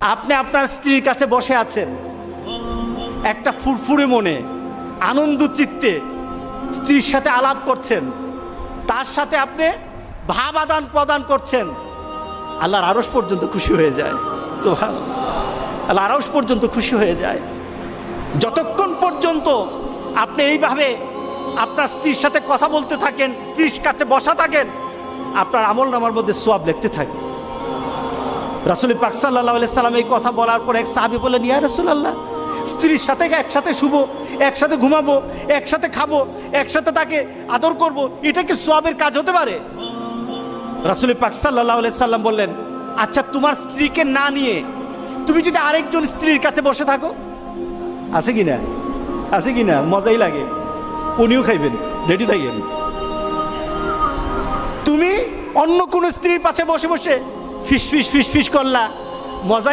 আপনি আপনার স্ত্রীর কাছে বসে আছেন। একটা ফুরফুরে মনে, আনন্দ চিত্তে স্ত্রীর সাথে আলাপ করছেন। তার সাথে আপনি ভাব আদান প্রদান করছেন। আল্লাহর আরস পর্যন্ত খুশি হয়ে যায়। সোহান আল্লাহ আরস পর্যন্ত খুশি হয়ে যায়। যতক্ষণ পর্যন্ত আপনি এইভাবে আপনার স্ত্রীর সাথে কথা বলতে থাকেন, স্ত্রীর কাছে বসা থাকেন, আপনার আমল নামার মধ্যে সোয়াব লিখতে থাকে রাসুল পাক সাল্লাহ সাল্লাম এই কথা বলার পর এক সাহাবি বলেন ইয়া রসুলাল্লাহ, স্ত্রীর সাথে একসাথে শুভ একসাথে ঘুমাবো, একসাথে খাব, একসাথে তাকে আদর করব, এটা কি সোয়াবের কাজ হতে পারে? রাসুল পাক সাল্লাহ সাল্লাম বললেন আচ্ছা তোমার স্ত্রীকে না নিয়ে তুমি যদি আরেকজন স্ত্রীর কাছে বসে থাকো, আছে কি না? আছে কি না? মজাই লাগে। উনিও খাইবেন, রেডি থাকেন। তুমি অন্য কোনো স্ত্রীর পাশে বসে বসে ফিস ফিস ফিস ফিস করলা। মজা